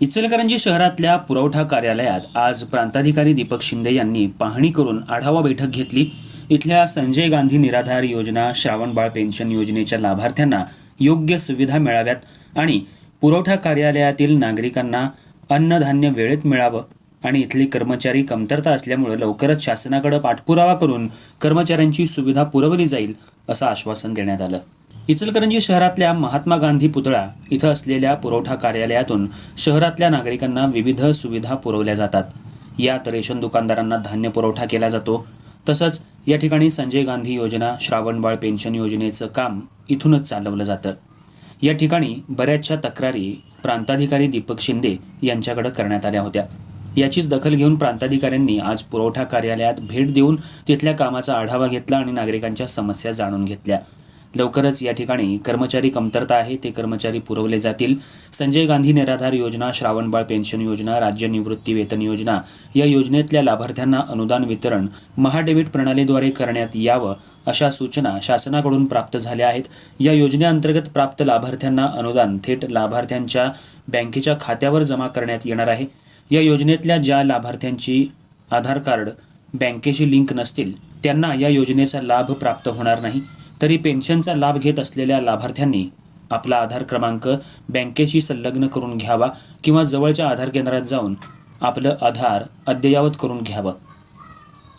इचलकरंजी शहरातल्या पुरवठा कार्यालयात आज प्रांताधिकारी दीपक शिंदे यांनी पाहणी करून आढावा बैठक घेतली. इथल्या संजय गांधी निराधार योजना श्रावणबाळ पेन्शन योजनेच्या लाभार्थ्यांना योग्य सुविधा मिळाव्यात आणि पुरवठा कार्यालयातील नागरिकांना अन्नधान्य वेळेत मिळावं आणि इथले कर्मचारी कमतरता असल्यामुळे लवकरच शासनाकडे पाठपुरावा करून कर्मचाऱ्यांची सुविधा पुरवली जाईल असं आश्वासन देण्यात आलं. इचलकरंजी शहरातल्या महात्मा गांधी पुतळा इथं असलेल्या पुरवठा कार्यालयातून शहरातल्या नागरिकांना विविध सुविधा पुरवल्या जातात. यात रेशन दुकानदारांना धान्य पुरवठा केला जातो. तसंच या ठिकाणी संजय गांधी योजना श्रावणबाळ पेन्शन योजनेचं काम इथूनच चालवलं जातं. या ठिकाणी बऱ्याचशा तक्रारी प्रांताधिकारी दीपक शिंदे यांच्याकडे करण्यात आल्या होत्या. याचीच दखल घेऊन प्रांताधिकाऱ्यांनी आज पुरवठा कार्यालयात भेट देऊन तिथल्या कामाचा आढावा घेतला आणि नागरिकांच्या समस्या जाणून घेतल्या. लवकरच या ठिकाणी कर्मचारी कमतरता आहे. ते कर्मचारी पुरवले जातील. संजय गांधी निराधार योजना श्रावणबाळ पेन्शन योजना राज्य निवृत्ती वेतन योजना या योजनेतल्या लाभार्थ्यांना अनुदान वितरण महाडेबिट प्रणालीद्वारे करण्यात यावं अशा सूचना शासनाकडून प्राप्त झाल्या आहेत. या योजनेअंतर्गत प्राप्त लाभार्थ्यांना अनुदान थेट लाभार्थ्यांच्या बँकेच्या खात्यावर जमा करण्यात येणार आहे. या योजनेतल्या ज्या लाभार्थ्यांची आधार कार्ड बँकेशी लिंक नसतील त्यांना या योजनेचा लाभ प्राप्त होणार नाही. तरी पेन्शनचा लाभ घेत असलेल्या लाभार्थ्यांनी आपला आधार क्रमांक बँकेशी संलग्न करून घ्यावा किंवा जवळच्या आधार केंद्रात जाऊन आपलं आधार अद्ययावत करून घ्यावं.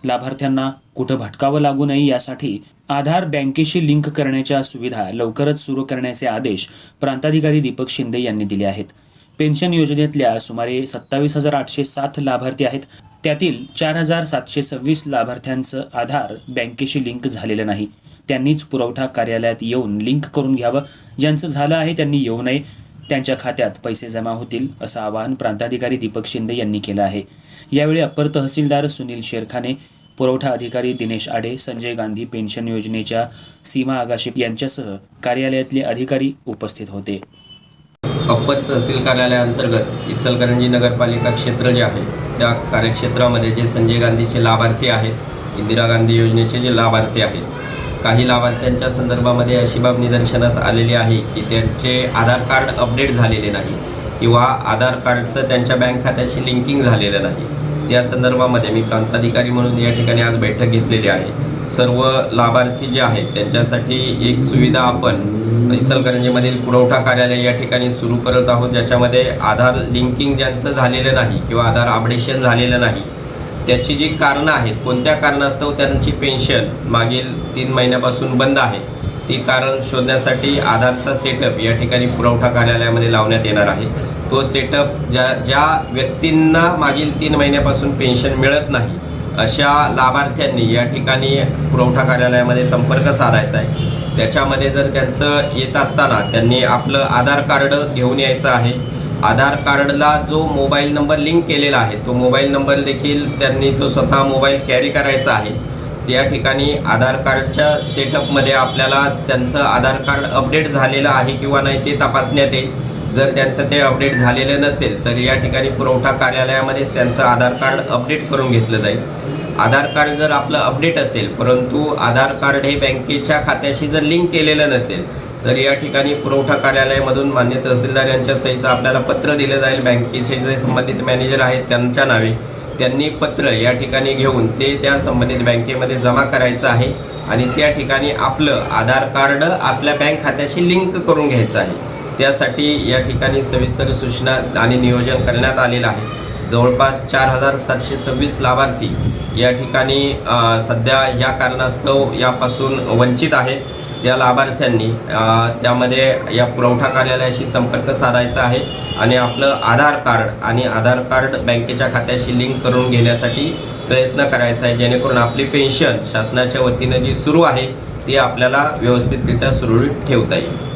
लाभार्थ्यांना कुठं भटकावं लागू नये यासाठी आधार बँकेशी लिंक करण्याच्या सुविधा लवकरच सुरू करण्याचे आदेश प्रांताधिकारी दीपक शिंदे यांनी दिले आहेत. पेन्शन योजनेतल्या सुमारे सत्तावीस हजार आठशे सात लाभार्थी आहेत. त्यातील चार हजार सातशे सव्वीस लाभार्थ्यांचं आधार बँकेशी लिंक झालेलं नाही. त्यांनीच पुरवठा कार्यालयात येऊन लिंक करून घ्यावं. ज्यांचं झालं आहे त्यांनी येऊ नये. त्यांच्या खात्यात पैसे जमा होतील असं आवाहन प्रांताधिकारी दीपक शिंदे यांनी केलं आहे. यावेळी अप्पर तहसीलदार सुनील शेरखाने पुरवठा अधिकारी दिनेश आडे संजय गांधी पेन्शन योजनेच्या सीमा आगाशे यांच्यासह कार्यालयातले अधिकारी उपस्थित होते. अप्पर तहसील कार्यालयाअंतर्गत इचलकरंजी नगरपालिका क्षेत्र जे आहे त्या कार्यक्षेत्रामध्ये जे संजय गांधीचे लाभार्थी आहेत इंदिरा गांधी योजनेचे जे लाभार्थी आहेत काही लाभार्थ्यांच्या संदर्भामध्ये अशी बाब निदर्शनास आलेली आहे की त्यांचे आधार कार्ड अपडेट झालेले नाही किंवा आधार कार्डचं त्यांच्या बँक खात्याशी लिंकिंग झालेलं नाही. त्या संदर्भामध्ये मी प्रांताधिकारी म्हणून या ठिकाणी आज बैठक घेतलेली आहे. सर्व लाभार्थी जे आहेत त्यांच्यासाठी एक सुविधा आपण इचलकरंजीमधील पुरवठा कार्यालय या ठिकाणी सुरू करत आहोत ज्याच्यामध्ये आधार लिंकिंग ज्यांचं झालेलं नाही किंवा आधार अपडेशन झालेलं नाही त्याची जी कारणं आहेत कोणत्या कारणास्तव त्यांची पेन्शन मागील तीन महिन्यापासून बंद आहे ती कारण शोधण्यासाठी आधारचा सेटअप या ठिकाणी पुरवठा कार्यालयामध्ये लावण्यात येणार आहे. तो सेटअप ज्या ज्या व्यक्तींना मागील तीन महिन्यापासून पेन्शन मिळत नाही अशा लाभार्थ्यांनी या ठिकाणी पुरवठा कार्यालयामध्ये संपर्क साधायचा आहे. त्याच्यामध्ये जर त्यांचं येत असताना त्यांनी आपलं आधार कार्ड घेऊन यायचं आहे आधार कार्डला जो मोबाईल नंबर लिंक केलेला आहे तो मोबाईल नंबर देखील त्यांनी तो स्वतः मोबाईल कॅरी करायचा आहे. त्या ठिकाणी आधार कार्डच्या सेटअपमध्ये आपल्याला त्यांचं आधार कार्ड अपडेट झालेलं आहे किंवा नाही ते तपासण्यात येईल. जर त्यांचं ते अपडेट झालेलं नसेल तर या ठिकाणी पुरवठा कार्यालयामध्येच त्यांचं आधार कार्ड अपडेट करून घेतलं जाईल. आधार कार्ड जर आपलं अपडेट असेल परंतु आधार कार्ड हे बँकेच्या खात्याशी जर लिंक केलेलं नसेल तर या ठिकाणी पुरवठा कार्यालयामधून मान्य तहसीलदार यांच्या सहीचं आपल्याला पत्र दिलं जाईल. बँकेचे जे संबंधित मॅनेजर आहेत त्यांच्या नावे त्यांनी पत्र या ठिकाणी घेऊन ते त्या संबंधित बँकेमध्ये जमा करायचं आहे आणि त्या ठिकाणी आपलं आधार कार्ड आपल्या बँक खात्याशी लिंक करून घ्यायचं आहे. त्यासाठी या ठिकाणी सविस्तर सूचना आणि नियोजन करण्यात आलेलं आहे. जवळपास चार हजार सातशे सव्वीस लाभार्थी या ठिकाणी सध्या या कारणास्तव यापासून वंचित आहेत. त्या लाभार्थ्यांनी त्यामध्ये या पुरवठा कार्यालयाशी संपर्क साधायचा आहे आणि आपलं आधार कार्ड आणि आधार कार्ड बँकेच्या खात्याशी लिंक करून घेण्यासाठी प्रयत्न करायचा आहे. जेणेकरून आपली पेन्शन शासनाच्या वतीनं जी सुरू आहे ती आपल्याला व्यवस्थितरित्या सुरळीत ठेवता येईल.